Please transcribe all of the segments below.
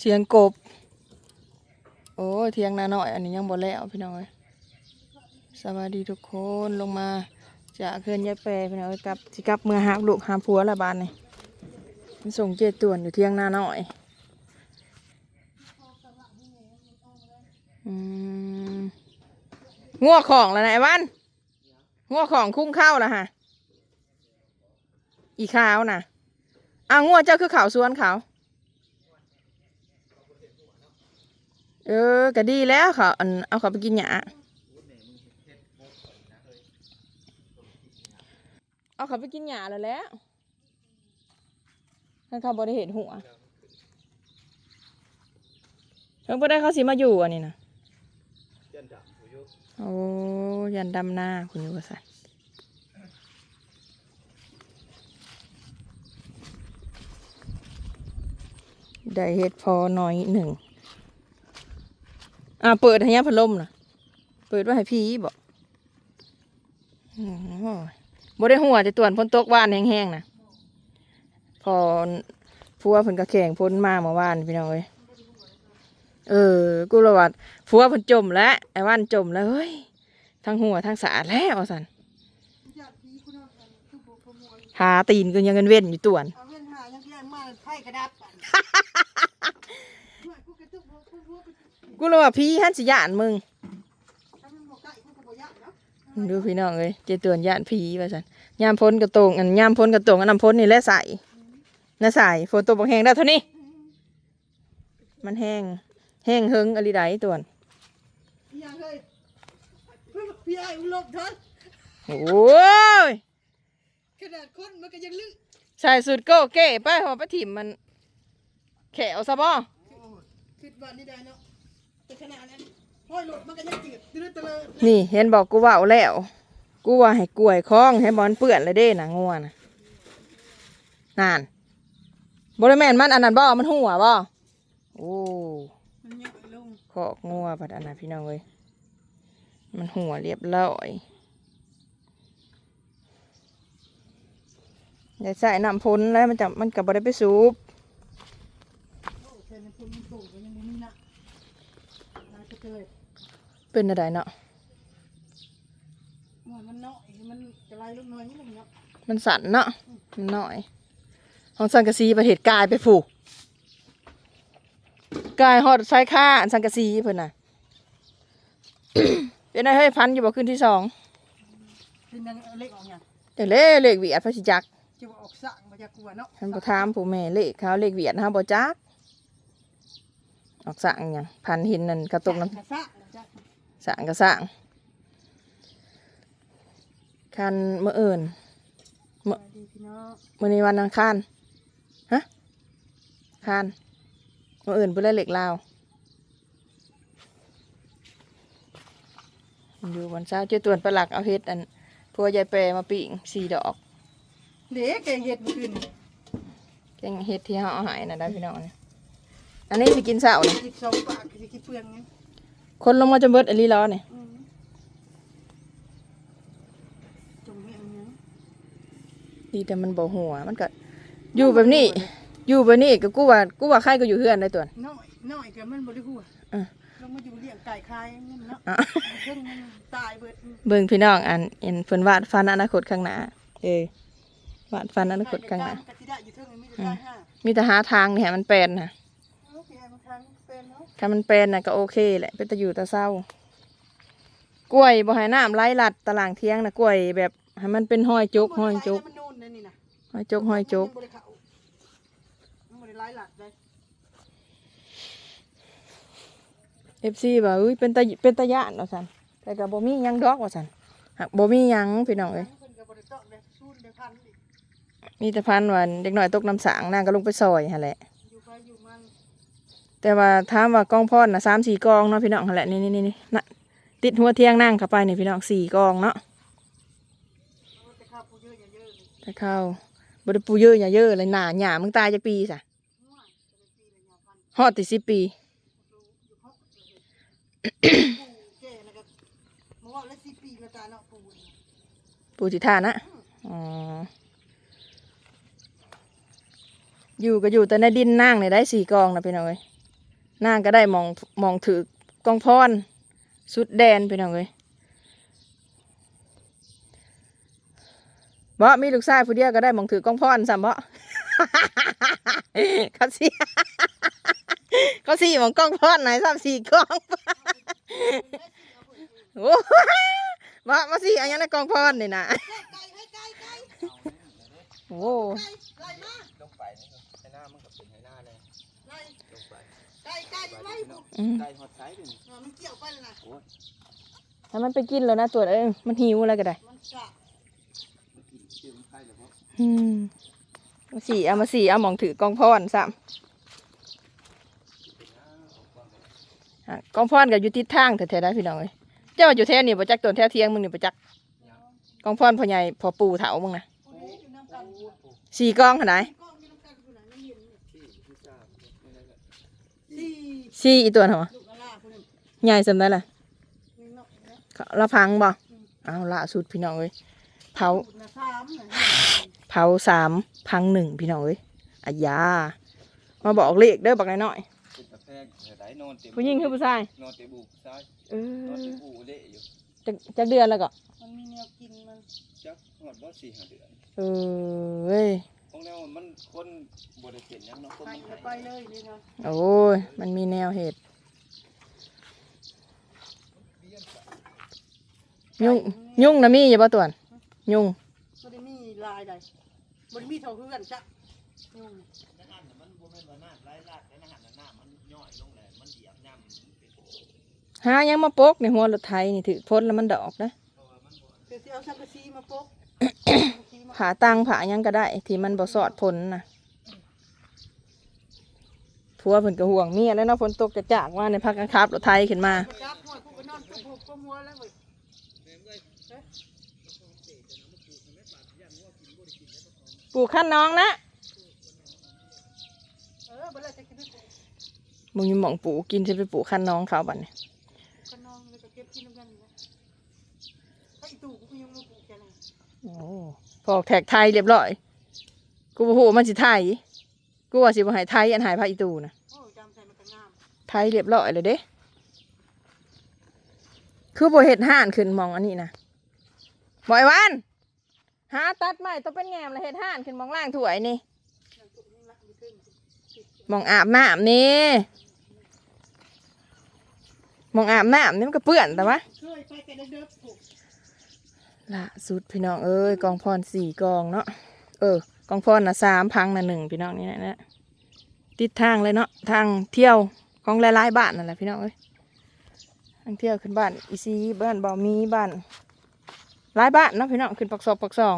เสียงกบ โอ้เทียงนาหน่อย อันนี้ยังบ่แล้วพี่น้อยสวัสดีทุกคนลงมาจะเคลื่อนย้ายแปรพี่น้อยกลับสิกลับเมื่อหาลูกหามผัวละบานนี่มันส่งเจต่วนอยู่เทียงนาหน่อยงัวของแล้วนะไอ้วันงัวของคุ้งเข้าแล้วฮะอีขาวน่ะ อ้างัวเจ้าคือขาวสวนเขาเออก็ดีแล้วเขาอันเอาเขาไปกินหยาเอาเขาไปกินหยาแล้วแล้วถ้าเขาบริเหตุหัวเพิ่งไปได้เขาสิมาอยู่อันนี้นะโอ้ยันดำหน้าคุณอยู่ว่าสั ได้เฮ็ดพอน่อยหนึ่งอ่าเปิดให้ยาพัดลมนะเปิดไว้ให้พี่บอกอืมโอ้ยบ่ได้หัวจะต่วนพ้นตกว่านแห้งๆนะพอพัวเพิ่นก็แข่งพ้นมาเมื่อวานพี่น้องเอ้ยเออกูระวัดพัวเพิ่นจมแล้วไอ้ว่านจมแล้วเฮ้ยทั้งหัวทั้งสาดแล้วสันหาตีนก็ยังเงินเว้นอยู่ตวนเอาเวียนหายังเพียงมาไพ่กระดับ กูกระตุกกูกูกูกูระว่าพี่ฮันสิยานมึงถ้ามันบอกใกล้กูก็บอกยากเนาะดูพี่น้องเลยเจต่วนยานผีว่าสันยามพ้นกระตรงอันยามพ้นกระตรงอันน้ำพ้นนี่แหละใส่น่ะใส่ฝนตกบักแห้งได้เท่านี้ มันแห้ง แห้งเฮงอะไรใดต่วนพี่ยังเลยพี่ไอ้อุลบเถอะโอ้ยขนาดคนมันก็ยังลึกใส่สุดโก้เก้ไปหัวปะถิ่มมัน แขวซะบ่คิดว่านี่ได้เนาะแต่ขนาดนั้นห้อยรถมันก็ยังจืดตื้อตะเลยนี่เห็นบอกกูว่าเอาแล้ว กูว่าให้กล้วยคล้องให้บอลเปื้อนเลยเด้นะงัวนะนานบริแมนมันอันนั้นบ่ มันหัวบ่โอ้มันยังลงขอกงัวพัดอันนั้นพี่น้องเอ้ยมันหัวเรียบร้อยเดี๋ยวใส่น้ำพ้นแล้วมันจะมันกับบได้ไปสูบ โอ้แค่นั้นคนมันโตก็ยังไม่มีนะ นายก็เจอเป็นอะไรเนาะมันมันเนาะมันจะไล่ลูกน้อยนี่มันเนาะมันสั่นเนาะมันน้อย ของสังกะสีประเทศกายไปผูกกายฮอดใช้ค่าอันสังกะสีเพิ่นน่ะเป็นไงเฮ้ยพันอยู่บ่ขึ้นที่สองเป็นยังเล็กออกยังแต่เล่เลขเวียดพระสิจักจะว่าออกสั่งมาจากกลัวเนาะท่านบ่ถามผู้แม่เลขเขาเลขเวียดนะบ่จัก ออกสั่งหยังพันหินนั่นกระตกน้ำกระซ่าจ้ะสั่งก็สั่งคันเมื่อเอินสวัสดีพี่น้องมื่อนี้วันอังคารฮะคารเมื่อเอินเพื่อเหล็กลาวอยู่วันเช้าเจ้าตวนประหลักเอาเฮ็ดอันพัวยายแปรมาปิ่งสี่ดอกเด็กแกงเห็ดเมื่อคืนแกงเฮ็ดที่เขาเอาใหายนะได้พี่น้องเนี่ย อันนี้สิกินเสาร์นี่กินสองปากกินกินเปลืองไงคนลงมาจนเบิดอลีล้อนี่อืมจงเมียงเนี้ยดีแต่มันบ่หัวมันก็อยู่แบบนี้ อยู่แบบนี้ก็กูว่ากูว่าใครก็อยู่เฮือนได้ตัวน้อยน้อยก็มันบริหัวอะลงมาอยู่เลี้ยงไก่คายนี่มันเนาะอะ เพิ่งมันตายเบิดเบิ่งพี่น้องอันเห็นเพิ่นวาดฟันอนาคตข้างหน้าเออวาดฟันอนาคตข้างหน้ากะทิได้อยู่เท่านี้ไม่ได้ห้ามีแต่หาทางนี่ให้มันเป็นนะ ถ้ามันเป็นน่ะก็โอเคแหละเป็นตะอยู่ตะเศร้ากล้วยบ่ให้น้ำไหลหลัดตารางเที่ยงนะกล้วยแบบให้มันเป็นห้อยจุกห้อยจุกมันนู่นนั่นนี่นะห้อยจุกห้อยจุกมันบ่ได้เข้ามันบ่ได้ไล่หลัดเลย เอฟซีว่าอุ้ยเป็นตะเป็นตะยานว่าซั่นแต่ก็บ่มีหยังดอกว่าซั่นหักบ่มีหยังพี่น้องเอ้ยเพิ่นก็บ่ได้ต้องเลยชูนได้พันอีกมีแต่พันว่าเด็กน้อยตกน้ำสางนางก็ลงไปซอยหั่นแหละอยู่ไปอยู่มัน แต่ว่าถามว่ากองพอดน่ะ3-4กองเนาะพี่น้องแหละนี่ๆๆๆน่ะติดหัวเที่ยงนั่งเข้าไปนี่พี่น้องสี่กองเนาะแต่ข้าปูเยอะอย่าเยอะเลยถ้าเข้าบ่ได้ปูเยอะอย่าเยอะเลยหนาหญ้ามึงตายจักปีซะง่วยจะเป็นปีละฮอดติ10ปีอยู่เพราะปู่แก่แล้วก็มาว่าแล้วสิปีละตาเนาะปู่นี่ปูจิท่านะอ๋ออยู่ก็อยู่แต่ในดินนางเนี่ยได้สี่กองนะพี่น้องเอ้ย นางก็ได้มองมองถือกองพรสุดแดนพี่น้องเอ้ยบ่มีลูกชายผู้เดียวก็ได้มองถือกองพรซ้ำบ่เขาสี่เขาสี่มองกองพรไหนซ้ำสี่กองโอ้บ่มาสี่อันยังในกองพรนี่นะไก่ให้ไก่ไก่โอ้ ไก่ไก่ไล่บุกอืมไก่หอดไซส์นี่อ่ามันเกี่ยวไปเลยนะโอ้ยให้มันไปกินแล้วนะตัวเอ้ยมันหิวอะไรก็ได้ มันสะมันกินเชื่อมันไข่แล้วเพราะอืมมาสี่เอามาสี่เอาหมองถือกองพรซ้ำอะกองพรกับอยู่ทิศทางแท้ๆได้พี่น้องเอ้ยเจ้าว่าอยู่แท้นี่ประจักตนแท้เทียงมึงนี่ประจักกองพรพ่อใหญ่พ่อปู่เถามึงนะคนนี้อยู่น้ำกันอยู่สี่กองขนาดไหนกล้องอยู่น้ำกันอยู่ไหนน้ำเย็นเนี่ย ที่ที่ทราบไม่ได้ละ สี่ สี่อีตัวเหรอลูกละล่าคนนึงใหญ่สำได้ล่ะนี่เนาะเนี่ยเขาละพังบ่เอาละสุดพี่น้องเอ้ยเผาลูกละสามน่ะเผาสามพังหนึ่งพี่น้องเอ้ยอายามาบอกเลขเด้อบักน้อยเป็นตะแพงเดี๋ยวได้นอนเต็มๆผู้หญิงคือผู้ชายนอนเต็มบุกซ้ายเอนอนอเต็มบุกเละอยู่จะจะเดือนแล้วก็มันมีแนวกินมันจักหอดว่าสี่ห้าเดือนเออเว้ย ของแนวมันคนบริเวณยังเนาะคนไปมันเลยไปเลยนี่นะโอ้ย มันมีแนวเหตุยุ่งยุ่งนะมีอย่าบ่ต่วน ยุ่งบ่ได้มีลายใดบ่ได้มีเท่าเพื่อนจ้ะยุ่งในหันน่ะมันบ่แม่นว่าน้ำไหลลาดในหันน่ะน้ำมันย่อยลงแล้วมันเหยียบย่ำเป็นโอ้หายังมาปกในหัวรถไทยนี่ถือพ้นแล้วมันดอกนะ เดี๋ยวสิเอาสังกะสีมาปก ผาตังผายังก็ได้ ที่มันบ่สอดพ้นะผัวเพิ่นก็ห่วงเมียแล้วเนาะฝนตกจะจากว่าในพักกันครับรถไทยขึ้นมาปลูกขั้นน้องนะมึงยังมองปูกินจะไปปลูกขั้นน้องเขาบัดนี้ก็นอนแล้วก็เก็บกินน้ำกันนี่นะไอ้ตู่กูยัง พอกแท็กไทยเรียบร้อย กูบ่ฮู้ว่ามันสิไทย กูว่าสิบ่ให้ไทยอันหายพระอีตูนะโอ้ยจำใส่มันก็งามไทยเรียบร้อยเลยเด้ คือบ่เฮ็ดห่านขึ้นมองอันนี้นะบ่ไอ้วันหาตัดไม้ต้องเป็นแงมแล้วเฮ็ดห่านขึ้นมองล่างถ้วยนี่นั่นตุ๊กนี่ละมีขึ้นสิมองอาบน้ำนี่มองอาบน้ำนี่มันก็เปื้อนแต่ว่าเคยไปแต่เด็กๆปลูก ล่าสุดพี่น้องเอ้ยกองพรสี่กองเนาะเออกองพรนะสามพังนะหนึ่งพี่น้องนี่นะนะติดทางเลยเนาะทางเที่ยวของหลายๆบ้านนั่นแหละพี่น้องเอ้ยทางเที่ยวขึ้นบ้านอีซีบ้านบ่าวมีบ้านหลายบ้านเนาะพี่น้องขึ้นปักซอกปักซอง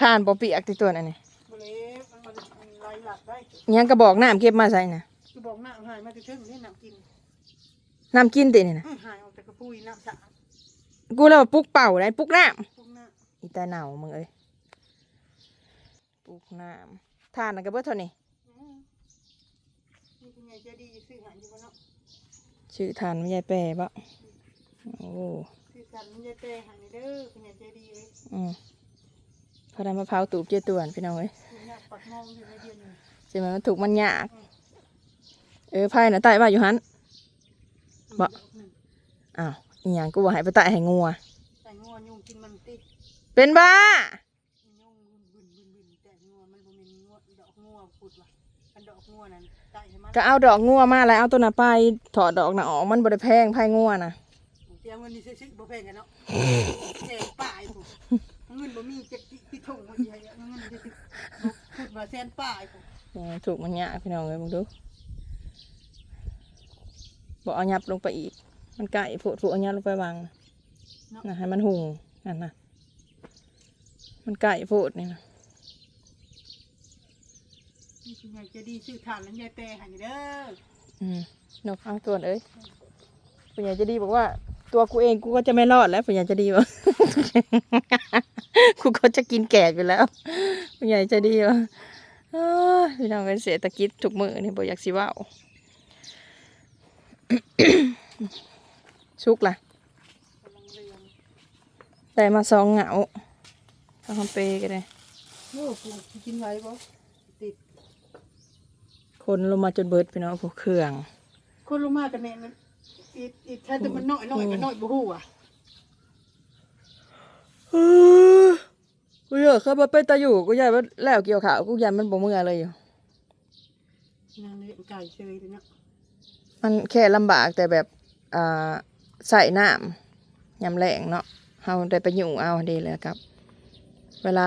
ทานบ่เปียกติดตัวนั่นนี่บ่เลยมันมันมันลายหลักได้อิหยังกระบอกน้ำเก็บมาใส่น่ะคือบอกน้ำหายมาถึงนี่น้ำกินน้ำกินตินี่นะอื้อหายออกจากกระปุยน้ำสะอาด กูแล้วว่าปลุกเป่าได้ปลุกน้พวกน้ำำอีตาเหนามึงเอ้ยปลุกน้ำทานน่ะก็เบิดเท่านี้อืมนี่คุณยายใจดีซื้อหายอยู่บ่เนาะชื่อทานไม่ใช่แปรบ่โอ้ซื้อกันมันยายแต่หายเด้อคุณยายใจดีเอ้ยอืมพอได้มะพร้าวตูบเจี๊ยตวนพี่น้องเอ้ย คุณยายปักมองอยู่ในเดือนนี้ใช่ไหมมันถูกมันยาก เออไพ่น่ะไต่ว่าอยู่หัน บ่อืมอ้าว อีหยังกูว่าให้ไปไต่ให้งัว แต่งัวยุงกินมันติเป็นบ้า ยุงบึนบึนบึนแต่งัวมันบ่แม่นงัวดอกงัวพูดว่าอันดอกงัวนั่นไก่ให้มันก็เอาดอกงัวมาแล้วเอาตัวน่ะไปถอดดอกน่ะออกมันบ่ได้แพงไพ่งัวน่ะเตรียมเงินนี่ซื้อๆบ่แพงกันเนาะแพงป้ายพุ่นเงินบ่มีจะที่ถุงบ่ใหญ่เงินจะสิพูดว่าแสนป้ายพุ่นเออถูกมันยากพี่น้องเลยมึงดูบอกเอายับลงไปอีก มันไก่ผูดผูเอายับลงไปวางน่ะนะให้มันหุงนั่นนะมันไก่ผูดนี่นะนี่คุณยายใจดีซื้อถ่านแล้วยายแปรให้เด้ออืมนกเอาตัวเลยปุญญาจะดีบอกว่า ตัวกูเองกูก็จะไม่รอดแล้วปุญญาจะดีวะกูก็จะกินแก่ไปแล้วปุญญาจะดีวะเอ้ยพี่น้องเป็นเศรษฐกิจทุกมือนี่บ่อยากสิเว่า ชุกล่ะกำลังเรียนได้มาสองเหงาทำเปก็ได้โอ้กูกินไว้บ่ติดคนลงมาจนเบิดพี่น้องพวกเครื่อง คนลงมากันแน่มันอีอีแท้แต่มันน้อยน้อยก็น้อยบ่ฮู้อะเออกูอยากเข้ามาเป็นตาอยู่กูอยากว่าแล้วเกี่ยวขาวกูอยากมันบ่เมื่อเลยอยู่นางเลี้ยงไก่เฉยเลยเนาะมันแค่ลำบากแต่แบบอ่า ใส่น้ำยำแรงเนาะเฮาได้ไปอยู่เอาดีเลยครับ เวลา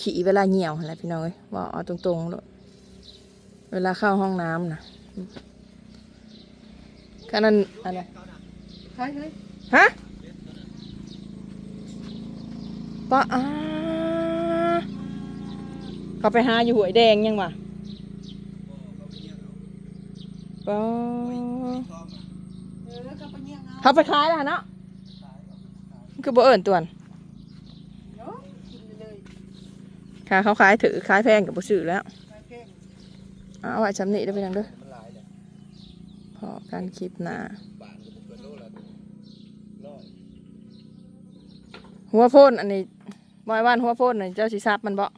ขี่เวลาเหี่ยวอะไรพี่น้อยว่าเอาตรงๆเลยเวลาเข้าห้องน้ำนะแค่นั้นอะไรฮะปะอาเขาไปหาอยู่หวยแดงยังวะปะเอ เขาไปขายแล้วเนาะคือบ่เอิญตวนเนาะเลยค่าเขาขายถือขายแพงกับบ่ซื้อแล้วเอาไว้ชำนิได้ไปยังด้อมันหลายพอการคลิปหนาบานก็บ่เกินโลละหัวโพ่นอันนี้บอยว่านหัวโพ่นนี่เจ้าสิซับมันบ่บ่